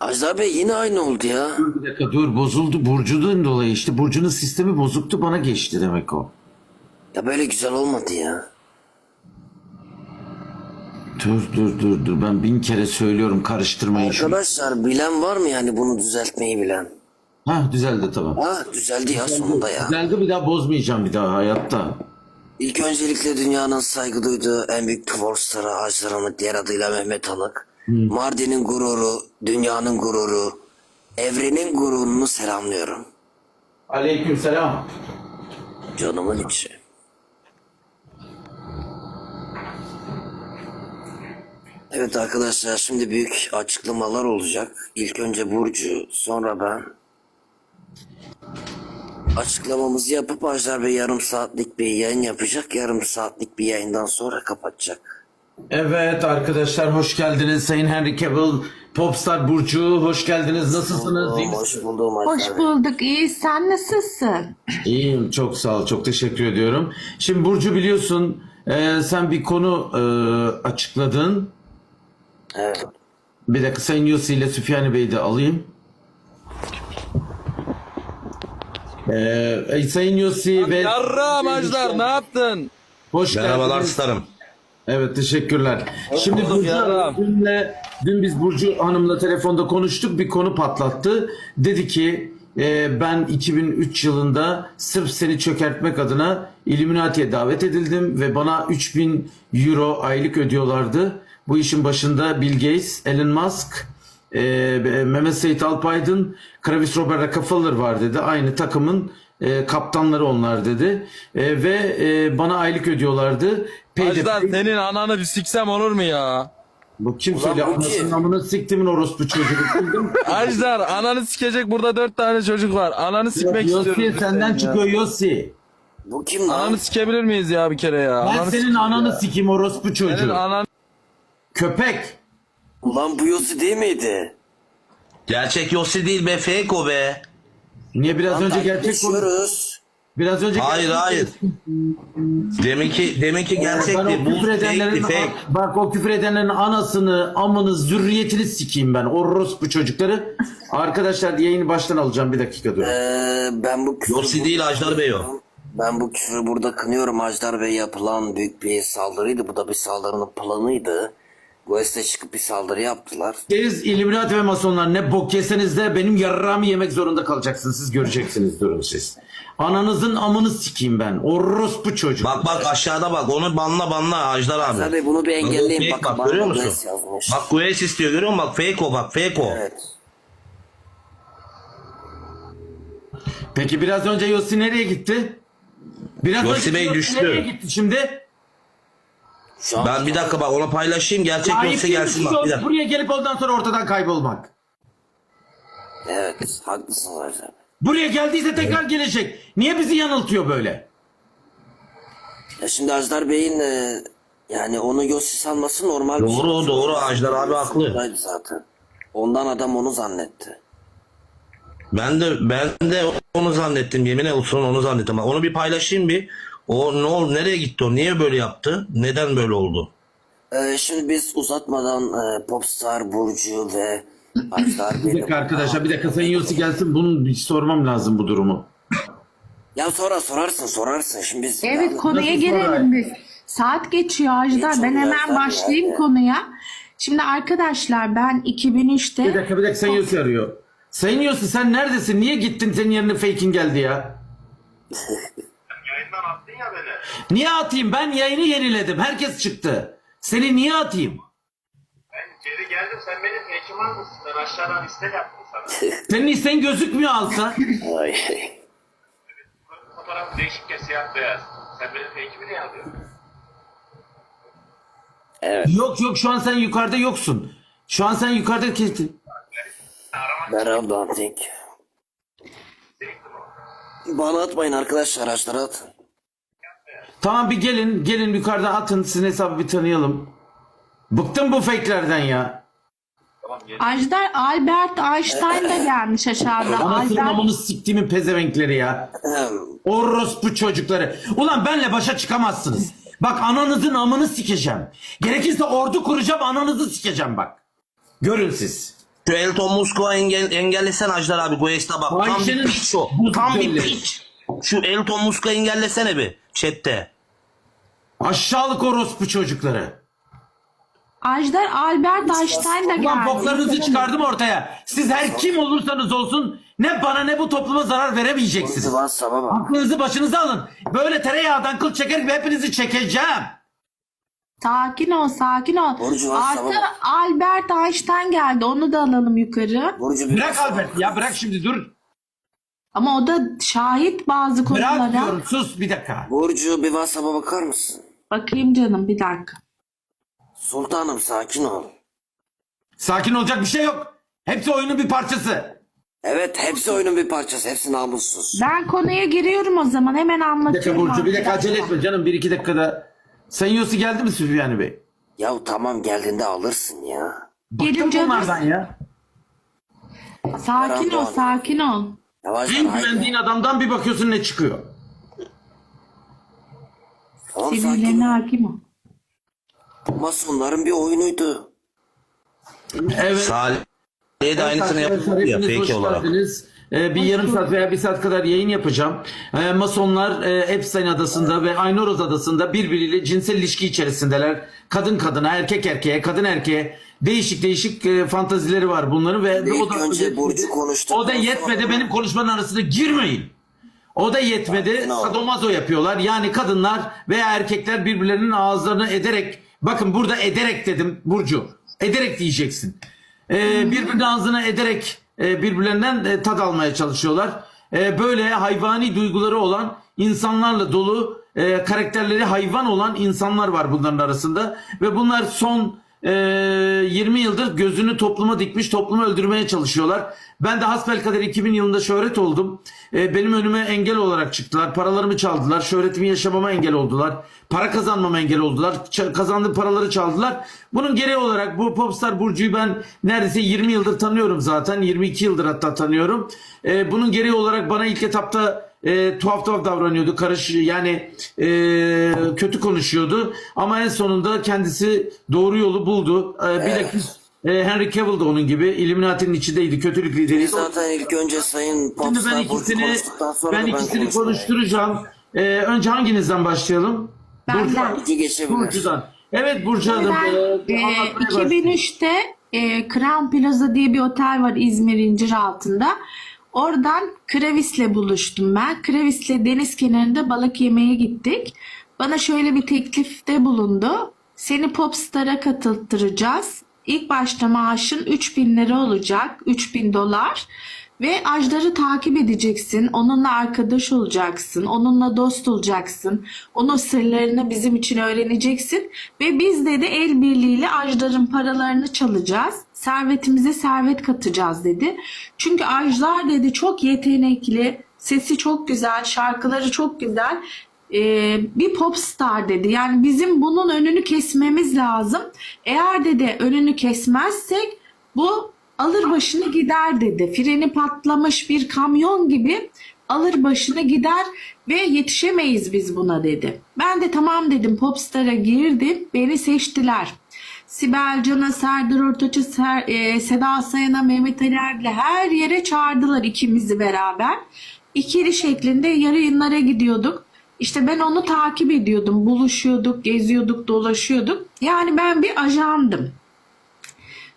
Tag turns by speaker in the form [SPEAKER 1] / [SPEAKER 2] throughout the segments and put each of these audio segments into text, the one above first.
[SPEAKER 1] Ajdar Bey yine aynı oldu ya.
[SPEAKER 2] Bir dakika dur bozuldu Burcu'dan dolayı işte Burcu'nun sistemi bozuktu bana geçti demek o.
[SPEAKER 1] Ya böyle güzel olmadı ya.
[SPEAKER 2] Dur dur dur dur ben bin kere söylüyorum karıştırmayın şunu.
[SPEAKER 1] Arkadaşlar bilen var mı yani bunu düzeltmeyi bilen?
[SPEAKER 2] Hah düzeldi tamam.
[SPEAKER 1] Ha düzeldi ya sonunda ya.
[SPEAKER 2] Düzeldi bir daha bozmayacağım bir daha hayatta.
[SPEAKER 1] İlk öncelikle dünyanın saygı duyduğu en büyük futbol starı Ajdar diğer adıyla Mehmet Alık. Mardin'in gururu, dünyanın gururu, evrenin gururunu selamlıyorum.
[SPEAKER 2] Aleyküm selam.
[SPEAKER 1] Canımın içi. Evet arkadaşlar şimdi büyük açıklamalar olacak. İlk önce Burcu sonra ben. Açıklamamızı yapıp Ajdar Bey yarım saatlik bir yayın yapacak. Yarım saatlik bir yayından sonra kapatacak.
[SPEAKER 2] Evet arkadaşlar hoş geldiniz Sayın Henry Cavill, Popstar Burcu hoş geldiniz nasılsınız? İyi misiniz?
[SPEAKER 1] Hoş buldum
[SPEAKER 3] Hoş bulduk. İyi. Sen nasılsın?
[SPEAKER 2] İyiyim çok sağ ol çok teşekkür ediyorum. Şimdi Burcu biliyorsun e, sen bir konu e, açıkladın.
[SPEAKER 1] Evet.
[SPEAKER 2] Bir dakika Sayın Yossi ile Süfyan Bey'i de alayım. Ee, Sayın Yossi ve
[SPEAKER 4] Yarram Ajdar ne yaptın?
[SPEAKER 2] hoş
[SPEAKER 5] Merhabalar
[SPEAKER 2] geldiniz.
[SPEAKER 5] starım.
[SPEAKER 2] Evet teşekkürler. Şimdi
[SPEAKER 4] bulduk
[SPEAKER 2] Burcu
[SPEAKER 4] yarram.
[SPEAKER 2] dünle, dün biz Burcu Hanım'la telefonda konuştuk bir konu patlattı. Dedi ki e, ben 2003 yılında sırf seni çökertmek adına Illuminati'ye davet edildim ve bana 3000 euro aylık ödüyorlardı. Bu işin başında Bill Gates, Elon Musk, e, Mehmet Sait Alpaydın, Travis Robert Rockefeller var dedi. Aynı takımın e, kaptanları onlar dedi. E, ve e, bana aylık ödüyorlardı.
[SPEAKER 4] Ajdar senin ananı bir siksem olur mu ya?
[SPEAKER 2] bu kim söylüyor?
[SPEAKER 1] bu
[SPEAKER 2] Anasının
[SPEAKER 1] kim?
[SPEAKER 2] amına siktimin orospu çocuğu.
[SPEAKER 4] Ajdar ananı sikecek burada dört tane çocuk var. Ananı sikmek
[SPEAKER 2] Yossi
[SPEAKER 4] istiyorum.
[SPEAKER 2] senden
[SPEAKER 4] Ya.
[SPEAKER 2] çıkıyor Yossi.
[SPEAKER 1] Bu kim lan?
[SPEAKER 4] Ananı sikebilir miyiz ya bir kere ya?
[SPEAKER 2] Ben
[SPEAKER 4] Ananı
[SPEAKER 2] senin
[SPEAKER 4] sik-
[SPEAKER 2] ananı sikeyim orospu çocuğu.
[SPEAKER 4] Senin anan
[SPEAKER 2] Köpek.
[SPEAKER 1] Ulan bu Yossi değil miydi?
[SPEAKER 5] Gerçek Yossi değil be fake o be.
[SPEAKER 2] Niye biraz önce gerçek konu?
[SPEAKER 1] Konuşuyoruz.
[SPEAKER 2] Biraz önce
[SPEAKER 5] Hayır
[SPEAKER 2] gerçek-
[SPEAKER 5] hayır. Deminki deminki
[SPEAKER 2] Ben
[SPEAKER 5] gerçekti.
[SPEAKER 2] o
[SPEAKER 5] Bu
[SPEAKER 2] küfür edenlerin
[SPEAKER 5] fake.
[SPEAKER 2] bak o küfür edenlerin anasını, amını, zürriyetini sikeyim ben. Orospu çocukları. Arkadaşlar yayını baştan alacağım bir dakika dur.
[SPEAKER 1] Ee, ben bu küfrü
[SPEAKER 5] Yossi değil Ajdar Bey o.
[SPEAKER 1] Ben bu küfrü burada kınıyorum. Ajdar Bey yapılan büyük bir saldırıydı. Bu da bir saldırının planıydı. Guest'e çıkıp bir saldırı yaptılar.
[SPEAKER 2] Siz Illuminati ve Masonlar ne bok yeseniz de benim yarrağımı yemek zorunda kalacaksınız. Siz göreceksiniz durun siz. Ananızın amını sikeyim ben. Orospu çocuk.
[SPEAKER 5] Bak bak aşağıda bak onu banla banla Ajdar abi.
[SPEAKER 1] Bey bunu bir engelleyin.
[SPEAKER 5] Bak,
[SPEAKER 1] Bakın
[SPEAKER 5] bak görüyor musun?
[SPEAKER 1] Yazmış.
[SPEAKER 5] Bak Gues istiyor görüyor musun? Bak fake o bak fake o.
[SPEAKER 1] Evet.
[SPEAKER 2] Peki biraz önce Yossi nereye gitti? Biraz
[SPEAKER 5] Yossi
[SPEAKER 2] önce
[SPEAKER 5] Bey
[SPEAKER 2] Yossi
[SPEAKER 5] düştü.
[SPEAKER 2] nereye gitti şimdi?
[SPEAKER 1] Şu an
[SPEAKER 5] Ben bir dakika bak onu paylaşayım gerçek
[SPEAKER 2] Ayıp değil mi
[SPEAKER 5] gelsin
[SPEAKER 2] siz
[SPEAKER 5] bak bir
[SPEAKER 2] o-
[SPEAKER 5] dakika.
[SPEAKER 2] buraya gelip ondan sonra ortadan kaybolmak.
[SPEAKER 1] Evet. Haklısınız Bey.
[SPEAKER 2] Buraya geldiyse tekrar gelecek. Niye bizi yanıltıyor böyle?
[SPEAKER 1] Ya şimdi Ajdar Bey'in e, yani onu Yossi sanması normal bir
[SPEAKER 5] Doğru,
[SPEAKER 1] şey.
[SPEAKER 5] doğru. Ajdar abi haklı.
[SPEAKER 1] Zaten. Ondan adam onu zannetti.
[SPEAKER 5] Ben de ben de onu zannettim yemin olsun onu zannettim. Onu bir paylaşayım bir. O ne oldu nereye gitti o? Niye böyle yaptı? Neden böyle oldu?
[SPEAKER 1] Ee, şimdi biz uzatmadan e, Popstar Burcu ve
[SPEAKER 2] Bir
[SPEAKER 1] Bey'le...
[SPEAKER 2] dakika arkadaşlar bir dakika Sayın Yossi gelsin. Bunu bir sormam lazım bu durumu.
[SPEAKER 1] Ya sonra sorarsın sorarsın. Şimdi biz...
[SPEAKER 3] Evet
[SPEAKER 1] Yani-
[SPEAKER 3] konuya
[SPEAKER 2] Nasıl
[SPEAKER 3] gelelim
[SPEAKER 2] sorar?
[SPEAKER 3] biz. Saat geçiyor Ajdar.
[SPEAKER 1] Geç
[SPEAKER 3] Ben hemen başlayayım
[SPEAKER 1] ya.
[SPEAKER 3] konuya. Şimdi arkadaşlar ben
[SPEAKER 2] Bir
[SPEAKER 3] 2003'te
[SPEAKER 2] dakika bir dakika Sayın Yossi arıyor. Sayın Yossi sen neredesin? Niye gittin? Senin yerine fake'in geldi ya.
[SPEAKER 6] Yayından attın ya beni.
[SPEAKER 2] Niye atayım? Ben yayını yeniledim. Herkes çıktı. Seni niye atayım?
[SPEAKER 6] Geri geldim sen benim hekim mısın? Ben aşağıdan istek yaptım sana.
[SPEAKER 2] Senin isten gözükmüyor alta.
[SPEAKER 1] Ay.
[SPEAKER 6] Fotoğraf değişik ya siyah beyaz. Sen benim hekimi niye alıyorsun?
[SPEAKER 1] Evet.
[SPEAKER 2] Yok yok şu an sen yukarıda yoksun. Şu an sen yukarıda kestin.
[SPEAKER 1] Merhaba Dantik. Bana atmayın arkadaşlar araçlara atın.
[SPEAKER 2] Tamam bir gelin. Gelin yukarıda atın. Sizin hesabı bir tanıyalım. Bıktım bu fake'lerden ya.
[SPEAKER 3] Ajdar Albert Einstein da gelmiş aşağıda.
[SPEAKER 2] Anasının
[SPEAKER 3] Albert
[SPEAKER 2] amını siktiğimin pezevenkleri ya. Orospu çocukları. Ulan benle başa çıkamazsınız. Bak ananızın amını sikeceğim. Gerekirse ordu kuracağım ananızı sikeceğim bak. Görün siz.
[SPEAKER 5] Şu Elton Muskova engel, engellesen Ajdar abi Guest'a bak. Tam bir piç o.
[SPEAKER 2] bu
[SPEAKER 5] Tam bir
[SPEAKER 2] belli.
[SPEAKER 5] piç. Şu Elton Musk'u engellesene bir chatte.
[SPEAKER 2] Aşağılık orospu çocukları.
[SPEAKER 3] Ajdar Albert Einstein da
[SPEAKER 2] Ulan
[SPEAKER 3] geldi.
[SPEAKER 2] boklarınızı çıkardım ortaya. Siz her kim olursanız olsun ne bana ne bu topluma zarar veremeyeceksiniz.
[SPEAKER 1] WhatsApp'a bak.
[SPEAKER 2] Aklınızı başınıza alın. Böyle tereyağdan kıl çeker gibi hepinizi çekeceğim.
[SPEAKER 3] Sakin ol, sakin ol.
[SPEAKER 1] Burcu var,
[SPEAKER 3] Artı
[SPEAKER 1] sabah.
[SPEAKER 3] Albert Einstein geldi. Onu da alalım yukarı.
[SPEAKER 1] Burcu bir
[SPEAKER 2] Bırak
[SPEAKER 1] WhatsApp'a
[SPEAKER 2] Albert ya bırak şimdi dur.
[SPEAKER 3] Ama o da şahit bazı konulara.
[SPEAKER 2] Bırak diyorum sus bir dakika.
[SPEAKER 1] Burcu bir WhatsApp'a bakar mısın?
[SPEAKER 3] Bakayım canım bir dakika.
[SPEAKER 1] Sultanım sakin ol.
[SPEAKER 2] Sakin olacak bir şey yok. Hepsi oyunun bir parçası.
[SPEAKER 1] Evet hepsi oyunun bir parçası. Hepsi namussuz.
[SPEAKER 3] Ben konuya giriyorum o zaman. Hemen
[SPEAKER 2] Bir dakika
[SPEAKER 3] anlatıyorum.
[SPEAKER 2] Burcu bir dakika acele etme canım bir iki dakikada. Sayın Yosi geldi mi Süfyan Bey?
[SPEAKER 1] Ya tamam geldiğinde alırsın ya.
[SPEAKER 3] Gelin
[SPEAKER 2] Bıktım
[SPEAKER 3] canım.
[SPEAKER 2] bunlardan ya.
[SPEAKER 3] Sakin ol, sakin ol.
[SPEAKER 1] Yavaş
[SPEAKER 2] En
[SPEAKER 1] haydi.
[SPEAKER 2] güvendiğin adamdan bir bakıyorsun ne çıkıyor.
[SPEAKER 1] Tamam sakin
[SPEAKER 3] Sinirlerine
[SPEAKER 1] ol.
[SPEAKER 3] hakim ol.
[SPEAKER 1] Masonların bir oyunuydu.
[SPEAKER 2] Evet.
[SPEAKER 5] Salih'e de aynısını yapıyor ya fake olarak.
[SPEAKER 2] geldiniz. Ee, bir yarım saat veya bir saat kadar yayın yapacağım. Ee, Masonlar e, Epstein adasında ve Aynoroz adasında birbiriyle cinsel ilişki içerisindeler. Kadın kadına, erkek erkeğe, kadın erkeğe değişik değişik e, fantazileri var bunların ve
[SPEAKER 1] İlk
[SPEAKER 2] o da
[SPEAKER 1] önce Burcu konuştu.
[SPEAKER 2] o da yetmedi benim konuşmanın arasına girmeyin. O da yetmedi. Sadomazo yapıyorlar. Yani kadınlar veya erkekler birbirlerinin ağızlarını ederek bakın burada ederek dedim Burcu. Ederek diyeceksin. Ee, birbirinin ağzına ederek e, birbirlerinden e, tad almaya çalışıyorlar. E, böyle hayvani duyguları olan insanlarla dolu e, karakterleri hayvan olan insanlar var bunların arasında ve bunlar son e, 20 yıldır gözünü topluma dikmiş toplumu öldürmeye çalışıyorlar. Ben de hasbelkader 2000 yılında şöhret oldum. E, benim önüme engel olarak çıktılar. Paralarımı çaldılar. Şöhretimi yaşamama engel oldular. Para kazanmama engel oldular. Ç- kazandığım paraları çaldılar. Bunun gereği olarak bu Popstar Burcu'yu ben neredeyse 20 yıldır tanıyorum zaten. 22 yıldır hatta tanıyorum. E, bunun gereği olarak bana ilk etapta e, tuhaf tuhaf davranıyordu. Karış yani e, kötü konuşuyordu. Ama en sonunda kendisi doğru yolu buldu. E, bilakis e, Henry Cavill de onun gibi Illuminati'nin içindeydi. Kötülük
[SPEAKER 1] Biz
[SPEAKER 2] lideri.
[SPEAKER 1] zaten ilk önce Sayın
[SPEAKER 2] Şimdi ben
[SPEAKER 1] Popstar Burcu
[SPEAKER 2] ikisini
[SPEAKER 1] konuştuktan sonra
[SPEAKER 2] ben
[SPEAKER 1] da ben
[SPEAKER 2] ikisini konuşturacağım. E, önce hanginizden başlayalım?
[SPEAKER 3] Benden.
[SPEAKER 1] Burcu geçebilir.
[SPEAKER 2] Burcu'dan. Evet Burcu Hanım.
[SPEAKER 3] Ben
[SPEAKER 2] e,
[SPEAKER 3] e,
[SPEAKER 2] anlatmaya başlayın.
[SPEAKER 3] 2003'te e, Crown Plaza diye bir otel var İzmir İnciraltı'nda. Oradan Kravis'le buluştum ben. Kravis'le deniz kenarında balık yemeye gittik. Bana şöyle bir teklifte bulundu. Seni Popstar'a katıltıracağız. İlk başta maaşın 3000 lira olacak. 3000 dolar. Ve Ajdar'ı takip edeceksin. Onunla arkadaş olacaksın. Onunla dost olacaksın. Onun sırlarını bizim için öğreneceksin. Ve biz de de el birliğiyle Ajdar'ın paralarını çalacağız. Servetimize servet katacağız dedi. Çünkü Ajdar dedi çok yetenekli. Sesi çok güzel. Şarkıları çok güzel. Ee, bir popstar dedi. Yani bizim bunun önünü kesmemiz lazım. Eğer dedi önünü kesmezsek bu alır başını gider dedi. Freni patlamış bir kamyon gibi alır başını gider ve yetişemeyiz biz buna dedi. Ben de tamam dedim Popstar'a girdim. Beni seçtiler. Sibel Can'a, Serdar Ortaç'a, Ser, e, Seda Sayan'a, Mehmet Ali Erbil'e her yere çağırdılar ikimizi beraber. İkili şeklinde yayınlara gidiyorduk. İşte ben onu takip ediyordum. Buluşuyorduk, geziyorduk, dolaşıyorduk. Yani ben bir ajandım.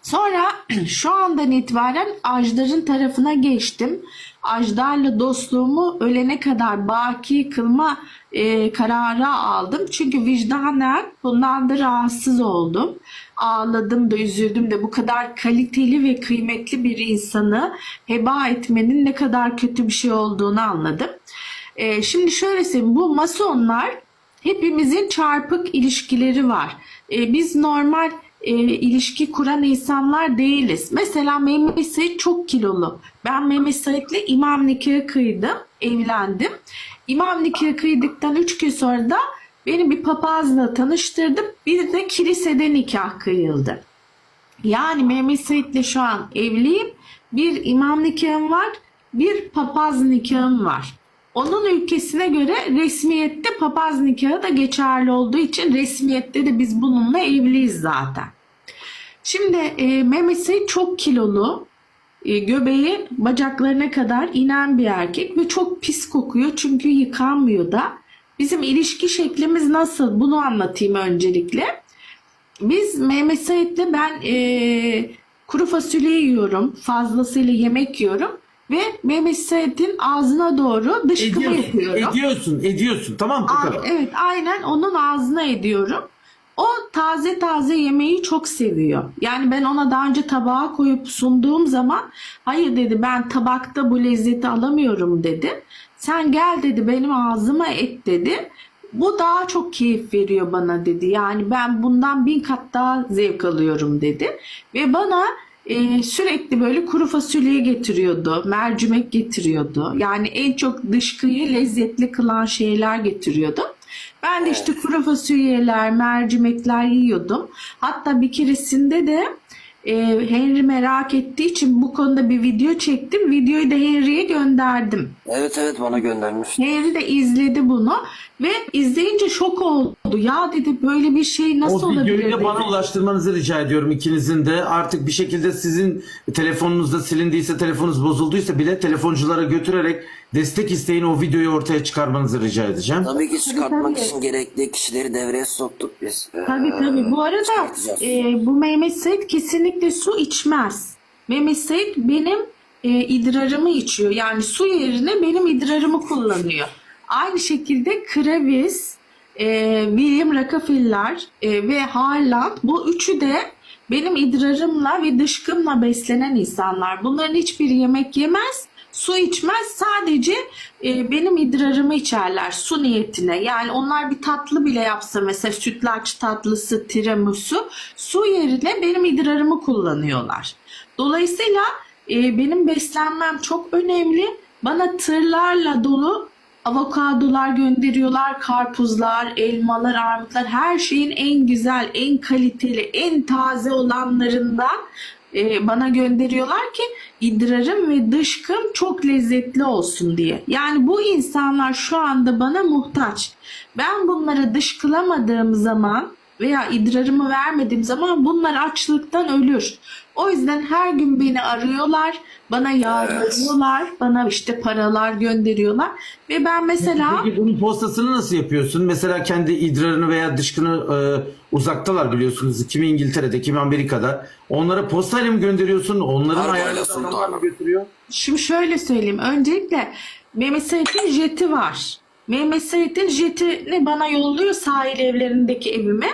[SPEAKER 3] Sonra şu andan itibaren Ajdar'ın tarafına geçtim. Ajdar'la dostluğumu ölene kadar baki kılma e, kararı aldım. Çünkü vicdanen bundan da rahatsız oldum. Ağladım da üzüldüm de bu kadar kaliteli ve kıymetli bir insanı heba etmenin ne kadar kötü bir şey olduğunu anladım. E, şimdi şöyle söyleyeyim bu masonlar hepimizin çarpık ilişkileri var. E, biz normal e, ilişki kuran insanlar değiliz. Mesela Mehmet Said çok kilolu. Ben Mehmet Said'le imam nikahı kıydım, evlendim. İmam nikahı kıydıktan 3 gün sonra da beni bir papazla tanıştırdı. Bir de kilisede nikah kıyıldı. Yani Mehmet Said'le şu an evliyim. Bir imam nikahım var, bir papaz nikahım var. Onun ülkesine göre resmiyette papaz nikahı da geçerli olduğu için resmiyette de biz bununla evliyiz zaten. Şimdi e, memesi çok kilolu. E, göbeği bacaklarına kadar inen bir erkek ve çok pis kokuyor çünkü yıkanmıyor da. Bizim ilişki şeklimiz nasıl? Bunu anlatayım öncelikle. Biz Mehmet Sait'le ben e, kuru fasulye yiyorum. Fazlasıyla yemek yiyorum. Ve Mehmet Sait'in ağzına doğru dışkımı
[SPEAKER 2] Ediyorsun,
[SPEAKER 3] yapıyorum.
[SPEAKER 2] ediyorsun, ediyorsun. Tamam bu kadar.
[SPEAKER 3] evet aynen onun ağzına ediyorum. O taze taze yemeği çok seviyor. Yani ben ona daha önce tabağa koyup sunduğum zaman hayır dedi ben tabakta bu lezzeti alamıyorum dedi. Sen gel dedi benim ağzıma et dedi. Bu daha çok keyif veriyor bana dedi. Yani ben bundan bin kat daha zevk alıyorum dedi. Ve bana e, sürekli böyle kuru fasulye getiriyordu, mercimek getiriyordu. Yani en çok dışkıyı lezzetli kılan şeyler getiriyordu. Ben de işte kuru fasulyeler, mercimekler yiyordum. Hatta bir keresinde de e, Henry merak ettiği için bu konuda bir video çektim. Videoyu da Henry'e gönderdim.
[SPEAKER 1] Evet evet bana göndermiş.
[SPEAKER 3] Henry de izledi bunu ve izleyince şok oldu. Ya dedi böyle bir şey nasıl
[SPEAKER 2] O
[SPEAKER 3] olabilir
[SPEAKER 2] videoyu da bana ulaştırmanızı rica ediyorum ikinizin de. Artık bir şekilde sizin telefonunuzda silindiyse, telefonunuz bozulduysa bile telefonculara götürerek destek isteyin o videoyu ortaya çıkarmanızı rica edeceğim.
[SPEAKER 1] Tabii ki çıkartmak
[SPEAKER 3] tabii.
[SPEAKER 1] için gerekli kişileri devreye soktuk biz. Ee,
[SPEAKER 3] Tabii tabii. Bu arada e, bu Mehmet Said kesinlikle su içmez. Mehmet Said benim e, idrarımı içiyor. Yani su yerine benim idrarımı kullanıyor. Aynı şekilde Kravis, e, William Rockefeller e, ve Harland bu üçü de benim idrarımla ve dışkımla beslenen insanlar. Bunların hiçbiri yemek yemez, su içmez. Sadece e, benim idrarımı içerler su niyetine. Yani onlar bir tatlı bile yapsa mesela sütlaç tatlısı, tiramisu su yerine benim idrarımı kullanıyorlar. Dolayısıyla e, benim beslenmem çok önemli. Bana tırlarla dolu avokadolar gönderiyorlar, karpuzlar, elmalar, armutlar her şeyin en güzel, en kaliteli, en taze olanlarından e, bana gönderiyorlar ki idrarım ve dışkım çok lezzetli olsun diye. Yani bu insanlar şu anda bana muhtaç. Ben bunları dışkılamadığım zaman veya idrarımı vermediğim zaman bunlar açlıktan ölür. O yüzden her gün beni arıyorlar, bana yağdırıyorlar, bana işte paralar gönderiyorlar ve ben mesela
[SPEAKER 2] Peki bunun postasını nasıl yapıyorsun? Mesela kendi idrarını veya dışkını e, uzaktalar biliyorsunuz. Kimi İngiltere'de, kimi Amerika'da. Onlara postayla mı gönderiyorsun? Onların mı götürüyor?
[SPEAKER 3] Şimdi şöyle söyleyeyim. Öncelikle Mehmet Sait'in jeti var. Mehmet Sait'in jetini bana yolluyor sahil evlerindeki evime.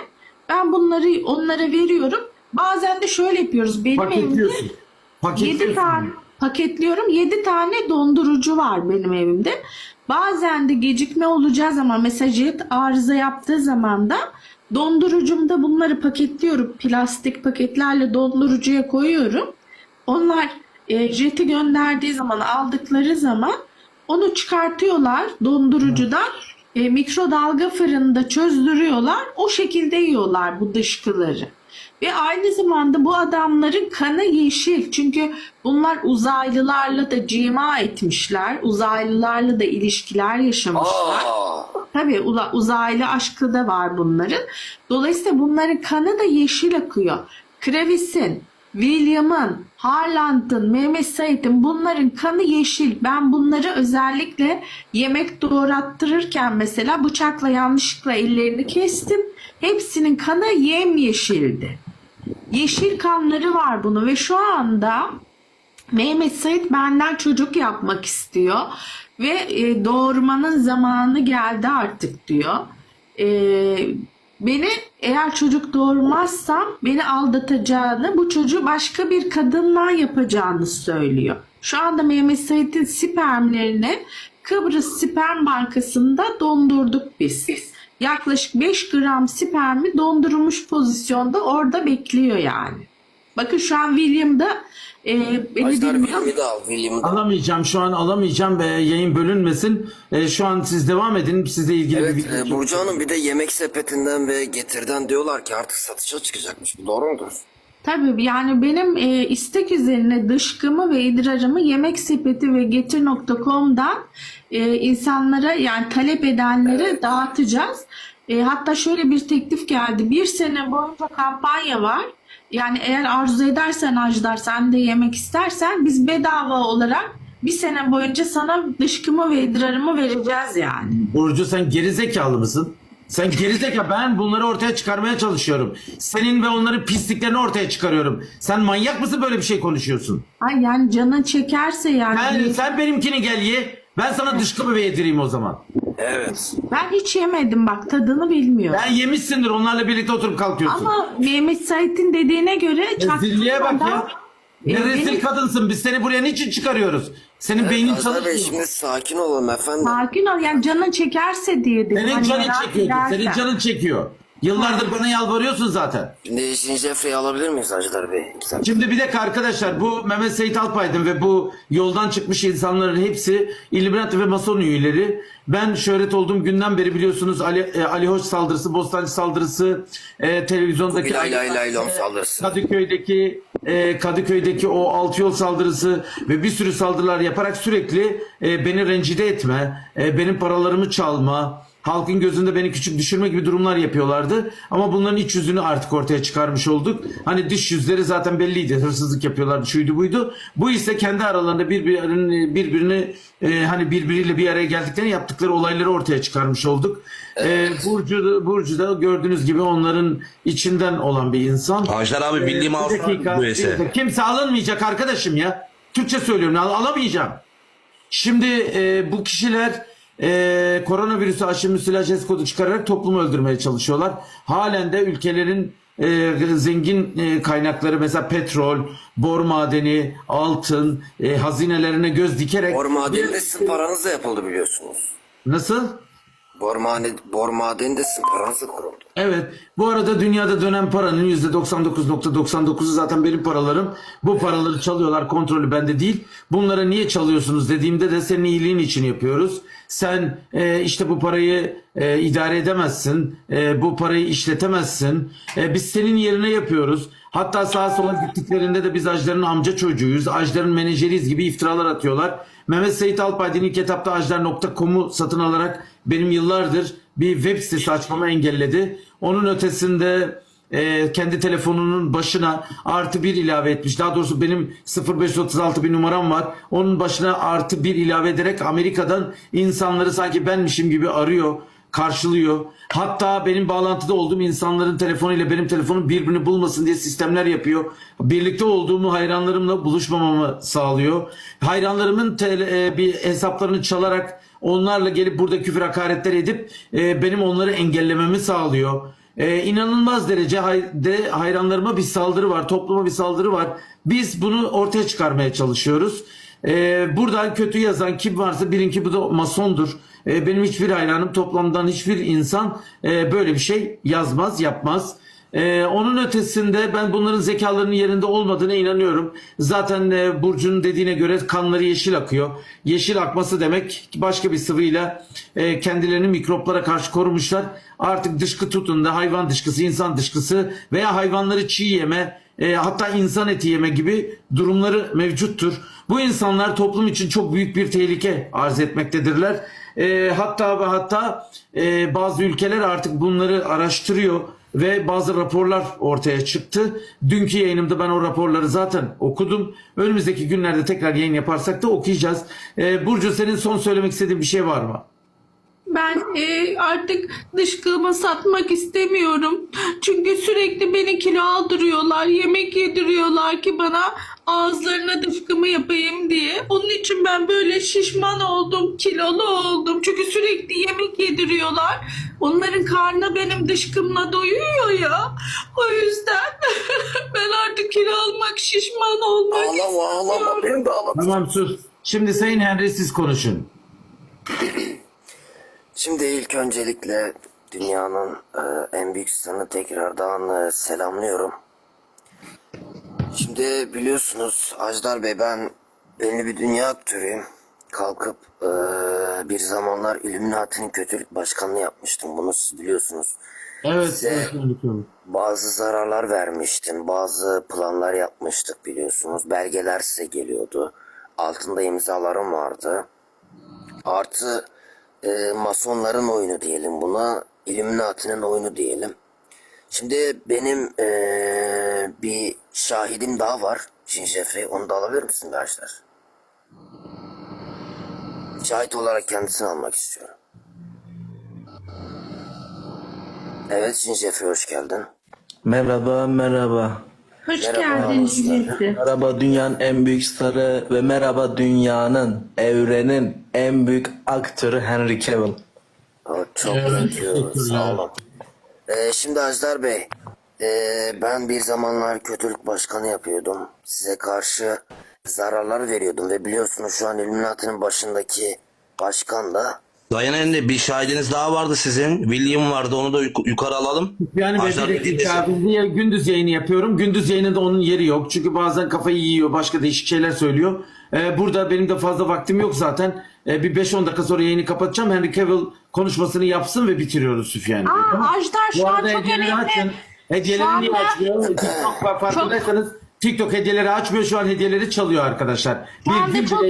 [SPEAKER 3] Ben bunları onlara veriyorum. Bazen de şöyle yapıyoruz. Benim evimde
[SPEAKER 2] Paketliyorsun.
[SPEAKER 3] 7
[SPEAKER 2] Paketliyorsun.
[SPEAKER 3] tane paketliyorum. 7 tane dondurucu var benim evimde. Bazen de gecikme olacağı zaman mesela jet arıza yaptığı zaman da dondurucumda bunları paketliyorum. Plastik paketlerle dondurucuya koyuyorum. Onlar e, jeti gönderdiği zaman aldıkları zaman onu çıkartıyorlar dondurucudan. E, mikrodalga fırında çözdürüyorlar. O şekilde yiyorlar bu dışkıları. Ve aynı zamanda bu adamların kanı yeşil. Çünkü bunlar uzaylılarla da cima etmişler. Uzaylılarla da ilişkiler yaşamışlar.
[SPEAKER 1] Aa,
[SPEAKER 3] Tabii uzaylı aşkı da var bunların. Dolayısıyla bunların kanı da yeşil akıyor. Kravis'in, William'ın, Harland'ın, Mehmet Said'in bunların kanı yeşil. Ben bunları özellikle yemek doğrattırırken mesela bıçakla yanlışlıkla ellerini kestim. Hepsinin kanı yemyeşildi. Yeşil kanları var bunu ve şu anda Mehmet Said benden çocuk yapmak istiyor ve e, doğurmanın zamanı geldi artık diyor. E, beni eğer çocuk doğurmazsam beni aldatacağını, bu çocuğu başka bir kadınla yapacağını söylüyor. Şu anda Mehmet Said'in spermlerini Kıbrıs Sperm Bankası'nda dondurduk biz. Yaklaşık 5 gram spermi dondurulmuş pozisyonda orada bekliyor yani. Bakın şu an William'da e, beni
[SPEAKER 1] Ajdar
[SPEAKER 3] dinliyor.
[SPEAKER 1] William'ı da al. William'ı da al.
[SPEAKER 2] Alamayacağım şu an alamayacağım. Ee, yayın bölünmesin. Ee, şu an siz devam edin. Sizle ilgili bir
[SPEAKER 1] Evet
[SPEAKER 2] video
[SPEAKER 1] e, Burcu Hanım bir de yemek sepetinden ve getirden diyorlar ki artık satışa çıkacakmış. Bu doğru mudur?
[SPEAKER 3] Tabii yani benim e, istek üzerine dışkımı ve idrarımı yemek sepeti ve getir.com'dan e, insanlara yani talep edenlere dağıtacağız. E, hatta şöyle bir teklif geldi. Bir sene boyunca kampanya var. Yani eğer arzu edersen Ajdar sen de yemek istersen biz bedava olarak bir sene boyunca sana dışkımı ve idrarımı vereceğiz yani.
[SPEAKER 2] Burcu sen gerizekalı mısın? Sen gerizekalı. Ben bunları ortaya çıkarmaya çalışıyorum. Senin ve onların pisliklerini ortaya çıkarıyorum. Sen manyak mısın böyle bir şey konuşuyorsun?
[SPEAKER 3] Ay yani canın çekerse yani.
[SPEAKER 2] Ben, sen benimkini gel ye. Ben sana dışkı bebeği yedireyim o zaman.
[SPEAKER 1] Evet.
[SPEAKER 3] Ben hiç yemedim bak tadını bilmiyorum.
[SPEAKER 2] Ben yemişsindir onlarla birlikte oturup kalkıyorsun.
[SPEAKER 3] Ama Mehmet Sait'in dediğine göre
[SPEAKER 2] Ya zilliye bak ya.
[SPEAKER 3] çaktırmadan-
[SPEAKER 2] Ne
[SPEAKER 3] E,
[SPEAKER 2] rezil
[SPEAKER 3] benim-
[SPEAKER 2] kadınsın. Biz seni buraya niçin çıkarıyoruz? Senin beynin
[SPEAKER 1] Ajdar Bey
[SPEAKER 2] çalışmıyor.
[SPEAKER 1] şimdi sakin olun efendim.
[SPEAKER 3] Sakin ol yani canın çekerse diye dedim.
[SPEAKER 2] Senin
[SPEAKER 3] Hani
[SPEAKER 2] canın
[SPEAKER 3] merak
[SPEAKER 2] çekiyor. Senin canın çekiyor. Yıllardır bana yalvarıyorsun zaten.
[SPEAKER 1] Şimdi işin Jeffrey'i alabilir miyiz Ajdar Bey? Dakika.
[SPEAKER 2] Şimdi bir dakika arkadaşlar bu Mehmet Seyit Alpaydın ve bu yoldan çıkmış insanların hepsi İlluminati ve Mason üyeleri. Ben şöhret olduğum günden beri biliyorsunuz Ali, e, Ali Hoş saldırısı, Bostancı saldırısı, e, televizyondaki
[SPEAKER 1] Bilay lay lay saldırısı.
[SPEAKER 2] Kadıköy'deki e, Kadıköy'deki o altı yol saldırısı ve bir sürü saldırılar yaparak sürekli e, beni rencide etme, e, benim paralarımı çalma, halkın gözünde beni küçük düşürme gibi durumlar yapıyorlardı. Ama bunların iç yüzünü artık ortaya çıkarmış olduk. Hani dış yüzleri zaten belliydi. Hırsızlık yapıyorlardı, şuydu buydu. Bu ise kendi aralarında birbirini, birbirini e, hani birbiriyle bir araya geldiklerini yaptıkları olayları ortaya çıkarmış olduk. E, Burcu, Burcu da gördüğünüz gibi onların içinden olan bir insan.
[SPEAKER 5] Ajdar abi bildiğim Avrupa
[SPEAKER 2] dakika, dakika. Kimse alınmayacak arkadaşım ya. Türkçe söylüyorum al- alamayacağım. Şimdi e, bu kişiler e, koronavirüsü aşı müsilaj kodu çıkararak toplumu öldürmeye çalışıyorlar. Halen de ülkelerin e, zengin e, kaynakları mesela petrol, bor madeni, altın, e, hazinelerine göz dikerek
[SPEAKER 1] Bor madeni de sizin paranızla yapıldı biliyorsunuz.
[SPEAKER 2] nasıl?
[SPEAKER 1] Bor, mane, bor madeni de sizin paranızla kuruldu.
[SPEAKER 2] Evet. Bu arada dünyada dönen paranın %99.99'u zaten benim paralarım. Bu paraları çalıyorlar. Kontrolü bende değil. Bunlara niye çalıyorsunuz dediğimde de senin iyiliğin için yapıyoruz. Sen e, işte bu parayı e, idare edemezsin. E, bu parayı işletemezsin. E, biz senin yerine yapıyoruz. Hatta sağa sola gittiklerinde de biz Ajdar'ın amca çocuğuyuz. Ajdar'ın menajeriyiz gibi iftiralar atıyorlar. Mehmet Seyit Alpaydın ilk etapta ajdar.com'u satın alarak benim yıllardır bir web sitesi açmamı engelledi. Onun ötesinde e, kendi telefonunun başına artı bir ilave etmiş. Daha doğrusu benim 0536 bir numaram var. Onun başına artı bir ilave ederek Amerika'dan insanları sanki benmişim gibi arıyor karşılıyor. Hatta benim bağlantıda olduğum insanların telefonuyla benim telefonum birbirini bulmasın diye sistemler yapıyor. Birlikte olduğumu hayranlarımla buluşmamamı sağlıyor. Hayranlarımın tele- e, bir hesaplarını çalarak onlarla gelip burada küfür hakaretler edip e, benim onları engellememi sağlıyor. E, inanılmaz derece de hayranlarıma bir saldırı var, topluma bir saldırı var. Biz bunu ortaya çıkarmaya çalışıyoruz. Ee, buradan kötü yazan kim varsa bilin ki bu da masondur. Ee, benim hiçbir hayranım toplamdan hiçbir insan e, böyle bir şey yazmaz, yapmaz. Ee, onun ötesinde ben bunların zekalarının yerinde olmadığına inanıyorum. Zaten e, Burcu'nun dediğine göre kanları yeşil akıyor. Yeşil akması demek başka bir sıvıyla e, kendilerini mikroplara karşı korumuşlar. Artık dışkı tutun da hayvan dışkısı, insan dışkısı veya hayvanları çiğ yeme, e, hatta insan eti yeme gibi durumları mevcuttur. Bu insanlar toplum için çok büyük bir tehlike arz etmektedirler. E, hatta ve hatta e, bazı ülkeler artık bunları araştırıyor ve bazı raporlar ortaya çıktı. Dünkü yayınımda ben o raporları zaten okudum. Önümüzdeki günlerde tekrar yayın yaparsak da okuyacağız. E, Burcu senin son söylemek istediğin bir şey var mı?
[SPEAKER 3] Ben e, artık dışkımı satmak istemiyorum. Çünkü sürekli beni kilo aldırıyorlar. Yemek yediriyorlar ki bana ağızlarına dışkımı yapayım diye. Onun için ben böyle şişman oldum, kilolu oldum. Çünkü sürekli yemek yediriyorlar. Onların karnı benim dışkımla doyuyor ya. O yüzden ben artık kilo almak, şişman olmak
[SPEAKER 1] Ağlama ağlama beni de ağlama.
[SPEAKER 2] Tamam sus. Şimdi Sayın Henry siz konuşun.
[SPEAKER 1] Şimdi ilk öncelikle dünyanın e, en büyük starını tekrardan e, selamlıyorum. Şimdi biliyorsunuz Ajdar Bey ben belli bir dünya aktörüyüm. Kalkıp e, bir zamanlar Illuminati'nin kötülük başkanlığı yapmıştım. Bunu siz biliyorsunuz.
[SPEAKER 2] Evet.
[SPEAKER 1] Size-
[SPEAKER 2] evet.
[SPEAKER 1] Bazı zararlar vermiştim. Bazı planlar yapmıştık biliyorsunuz. Belgeler size geliyordu. Altında imzalarım vardı. Artı e, masonların oyunu diyelim buna. Illuminati'nin oyunu diyelim. Şimdi benim eee, bir şahidim daha var. Jin Jeffrey. Onu da alabilir misin Ajdar? Şahit olarak kendisini almak istiyorum. Evet Jin Jeffrey hoş geldin.
[SPEAKER 7] Merhaba, merhaba.
[SPEAKER 3] Hoş
[SPEAKER 1] Merhaba,
[SPEAKER 3] geldin
[SPEAKER 1] hoş geldin.
[SPEAKER 7] Merhaba dünyanın en büyük starı ve merhaba dünyanın, evrenin en büyük aktörü Henry Cavill.
[SPEAKER 1] Oh, çok
[SPEAKER 2] Evet, teşekkürler.
[SPEAKER 1] Sağ olun. Ee, şimdi Ajdar Bey, ee, ben bir zamanlar kötülük başkanı yapıyordum. Size karşı zararlar veriyordum ve biliyorsunuz şu an Illuminati'nin başındaki başkan da
[SPEAKER 5] Dayan Henry bir şahidiniz daha vardı sizin. William vardı onu da yuk- yukarı alalım.
[SPEAKER 2] Yani
[SPEAKER 5] Ajdar
[SPEAKER 2] ben
[SPEAKER 5] Bey dinlesin.
[SPEAKER 2] gündüz yayını yapıyorum. Gündüz yayınında onun yeri yok. Çünkü bazen kafayı yiyor, başka değişik şeyler söylüyor. Ee, burada benim de fazla vaktim yok zaten. Ee, bir 5-10 dakika sonra yayını kapatacağım. Henry Cavill konuşmasını yapsın ve bitiriyoruz Süfyan Bey.
[SPEAKER 3] Aa. Ajdar şu an çok önemli.
[SPEAKER 2] açın. Hediyeleri
[SPEAKER 3] Şu
[SPEAKER 2] niye açmıyor? TikTok var, farkındaysanız TikTok hediyeleri açmıyor şu an hediyeleri çalıyor arkadaşlar.
[SPEAKER 3] Şu anda
[SPEAKER 2] gün
[SPEAKER 3] çok e,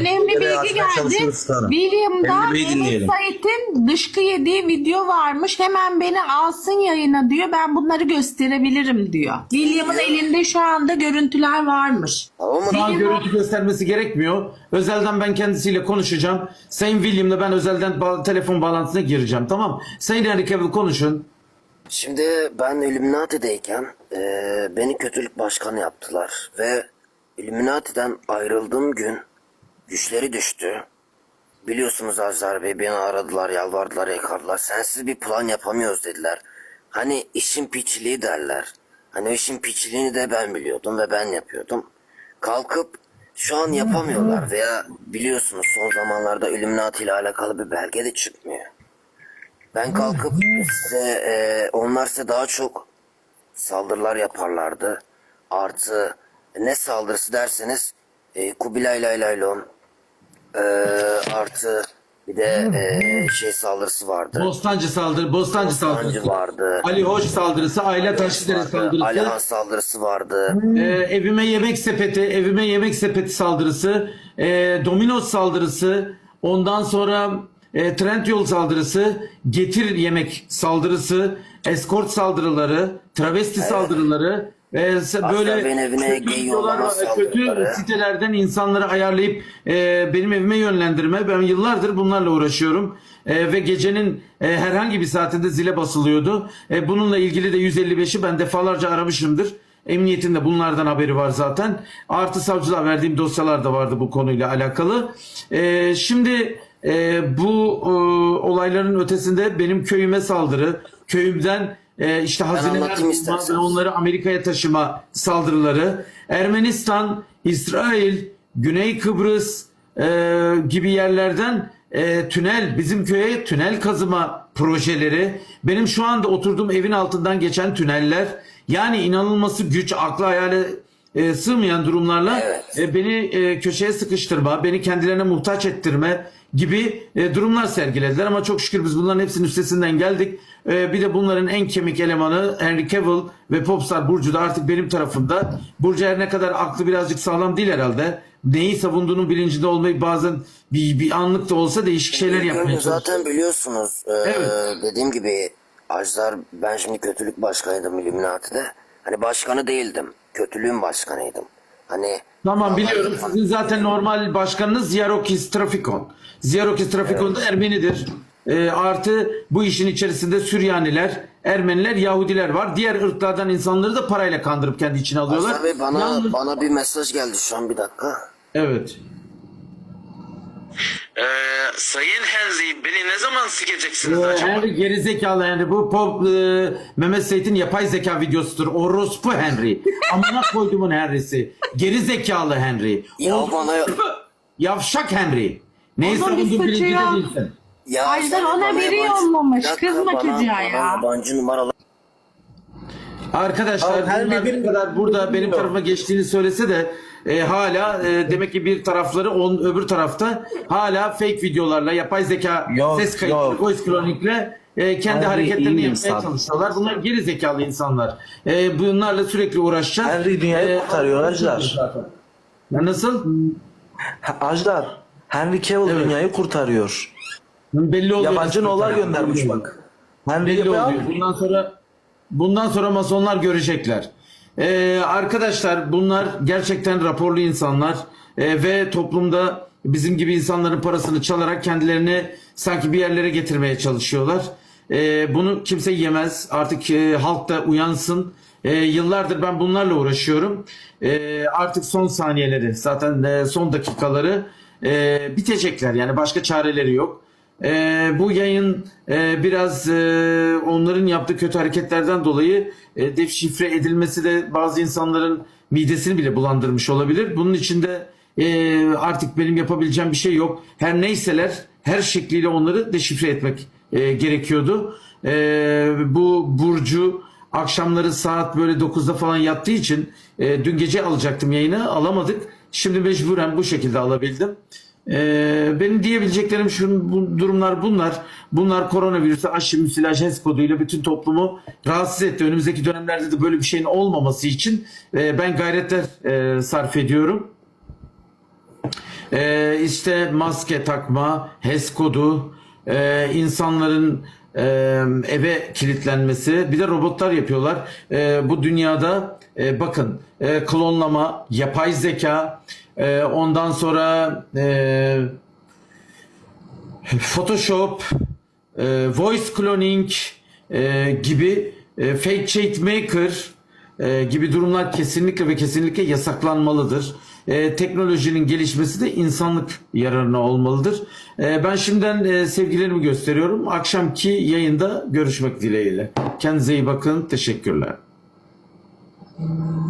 [SPEAKER 3] önemli bilgi geldi. William'da
[SPEAKER 5] dinleyelim.
[SPEAKER 3] Sait'in dışkı yediği video varmış. Hemen beni alsın yayına diyor. Ben bunları gösterebilirim diyor. William'ın elinde şu anda görüntüler varmış.
[SPEAKER 2] an görüntü göstermesi gerekmiyor. Özelden ben kendisiyle konuşacağım. Sayın William'la ben özelden ba- telefon bağlantısına gireceğim tamam Sayın Henry Cavill konuşun.
[SPEAKER 1] Şimdi ben Illuminati'deyken eee, beni kötülük başkanı yaptılar ve Illuminati'den ayrıldığım gün güçleri düştü. Biliyorsunuz Ajdar Bey beni aradılar, yalvardılar, yakardılar. Sensiz bir plan yapamıyoruz dediler. Hani işin piçliği derler. Hani işin piçliğini de ben biliyordum ve ben yapıyordum. Kalkıp şu an yapamıyorlar veya biliyorsunuz son zamanlarda Illuminati ile alakalı bir belge de çıkmıyor. Ben kalkıp size e, onlar size daha çok saldırılar yaparlardı. Artı ne saldırısı derseniz e, Kubilay Laylaylon e, artı bir de e, şey saldırısı vardı.
[SPEAKER 2] Bostancı saldırı, Bostancı saldırısı.
[SPEAKER 1] Bostancı vardı.
[SPEAKER 2] Ali Hoş saldırısı, Ayla Taşlıdere
[SPEAKER 1] vardı,
[SPEAKER 2] saldırısı.
[SPEAKER 1] Alihan saldırısı vardı.
[SPEAKER 2] Ee, evime yemek sepeti, evime yemek sepeti saldırısı, e, Domino's saldırısı, ondan sonra e, Trendyol saldırısı, Getir yemek saldırısı, eskort saldırıları, travesti saldırıları, e, böyle
[SPEAKER 1] evine
[SPEAKER 2] kötü kötü sitelerden insanları ayarlayıp e, benim evime yönlendirme. Ben yıllardır bunlarla uğraşıyorum. E, ve gecenin e, herhangi bir saatinde zile basılıyordu. E, bununla ilgili de 155'i ben defalarca aramışımdır. Emniyetin de bunlardan haberi var zaten. Artı savcılığa verdiğim dosyalar da vardı bu konuyla alakalı. E, şimdi e, bu e, olayların ötesinde benim köyüme saldırı, köyümden e, işte hazineler ve onları Amerika'ya taşıma saldırıları, Ermenistan, İsrail, Güney Kıbrıs e, gibi yerlerden e, tünel, bizim köye tünel kazıma projeleri, benim şu anda oturduğum evin altından geçen tüneller, yani inanılması güç, akla hayale e, sığmayan durumlarla
[SPEAKER 1] Evet.
[SPEAKER 2] e, beni e, köşeye sıkıştırma, beni kendilerine muhtaç ettirme gibi e, durumlar sergilediler ama çok şükür biz bunların hepsinin üstesinden geldik. E, bir de bunların en kemik elemanı Henry Cavill ve Popstar Burcu da artık benim tarafımda. Burcu her ne kadar aklı birazcık sağlam değil herhalde. Neyi savunduğunun bilincinde olmayı bazen bir, bir anlık da olsa değişik şeyler yapmaya çalışıyor.
[SPEAKER 1] Zaten biliyorsunuz e,
[SPEAKER 2] Evet.
[SPEAKER 1] dediğim gibi Ajdar ben şimdi kötülük başkanıydım Illuminati'de. Hani başkanı değildim. Kötülüğün başkanıydım. Hani
[SPEAKER 2] Tamam biliyorum. Sizin zaten normal başkanınız Ziyarokis Trafikon. Ziyarokis Trafikon da Ermenidir. E, artı bu işin içerisinde Süryaniler, Ermeniler, Yahudiler var. Diğer ırklardan insanları da parayla kandırıp kendi içine alıyorlar.
[SPEAKER 1] Ajdar Bey bana,
[SPEAKER 2] Yalnız-
[SPEAKER 1] bana bir mesaj geldi şu an bir dakika.
[SPEAKER 2] Evet.
[SPEAKER 8] Ee, Sayın Henry beni ne zaman sikeceksiniz
[SPEAKER 2] Ee,
[SPEAKER 8] acaba?
[SPEAKER 2] Henry gerizekalı Henry. Bu pop, e, Mehmet Seyit'in yapay zeka videosudur. Orospu Henry. Amına koydumun Henry'si. Gerizekalı Henry.
[SPEAKER 1] Ya
[SPEAKER 2] Orospu-
[SPEAKER 1] bana-
[SPEAKER 2] Yavşak Henry. Neyi
[SPEAKER 3] Onun bir
[SPEAKER 2] savunduğun
[SPEAKER 3] suçu
[SPEAKER 2] bilincinde
[SPEAKER 3] yok.
[SPEAKER 2] değilsin.
[SPEAKER 1] Ya
[SPEAKER 3] Ajdar
[SPEAKER 1] Ajdar
[SPEAKER 3] ona
[SPEAKER 1] bana
[SPEAKER 3] biri
[SPEAKER 1] yabancı-
[SPEAKER 3] yollamış.
[SPEAKER 1] Bir dakika,
[SPEAKER 3] Kızma
[SPEAKER 1] bana- bana
[SPEAKER 3] ya.
[SPEAKER 1] Yabancı numaralar
[SPEAKER 2] Arkadaşlar
[SPEAKER 7] Abi her
[SPEAKER 2] bunlar ne kadar burada benim tarafıma geçtiğini söylese de e, hala e, demek ki bir tarafları on öbür tarafta hala fake videolarla yapay zeka
[SPEAKER 7] Yok,
[SPEAKER 2] ses kayıtlı
[SPEAKER 7] yok.
[SPEAKER 2] voice chronic'le e, kendi
[SPEAKER 7] Henry
[SPEAKER 2] hareketlerini yapmaya
[SPEAKER 7] insan.
[SPEAKER 2] çalışıyorlar. Bunlar geri zekalı insanlar. E, bunlarla sürekli uğraşacağız.
[SPEAKER 7] Henry dünyayı
[SPEAKER 2] E,
[SPEAKER 7] kurtarıyor Ajdar.
[SPEAKER 2] Ya Nasıl?
[SPEAKER 7] Ha- Ajdar, Henry Cavill
[SPEAKER 2] Evet.
[SPEAKER 7] dünyayı kurtarıyor.
[SPEAKER 2] Belli oluyor.
[SPEAKER 7] Yabancı nolar göndermiş bak. Henry
[SPEAKER 2] Belli oluyor. Bundan sonra Bundan sonra masonlar görecekler. Ee, arkadaşlar bunlar gerçekten raporlu insanlar Ee, ve toplumda bizim gibi insanların parasını çalarak kendilerini sanki bir yerlere getirmeye çalışıyorlar. Ee, bunu kimse yemez. Artık e, halk da uyansın. Ee, yıllardır ben bunlarla uğraşıyorum. Ee, artık son saniyeleri zaten e, son dakikaları e, bitecekler. Yani başka çareleri yok. Ee, bu yayın e, biraz e, onların yaptığı kötü hareketlerden dolayı e, deşifre edilmesi de bazı insanların midesini bile bulandırmış olabilir. Bunun içinde e, artık benim yapabileceğim bir şey yok. Her neyseler her şekliyle onları deşifre etmek e, gerekiyordu. E, bu Burcu akşamları saat böyle 9'da falan yattığı için e, dün gece alacaktım yayını alamadık. Şimdi mecburen bu şekilde alabildim. Ee, benim diyebileceklerim şu bu durumlar bunlar. Bunlar koronavirüsü aşı müsilaj HES koduyla bütün toplumu rahatsız etti. Önümüzdeki dönemlerde de böyle bir şeyin olmaması için e, ben gayretler e, sarf ediyorum. E, işte maske takma, HES kodu, e, insanların e, eve kilitlenmesi, bir de robotlar yapıyorlar. E, bu dünyada e, bakın e, klonlama, yapay zeka, e, ondan sonra e, Photoshop, e, voice cloning e, gibi e, fake cheat maker e, gibi durumlar kesinlikle ve kesinlikle yasaklanmalıdır. E, teknolojinin gelişmesi de insanlık yararına olmalıdır. E, ben şimdiden e, sevgilerimi gösteriyorum. Akşamki yayında görüşmek dileğiyle. Kendinize iyi bakın. Teşekkürler. Amen.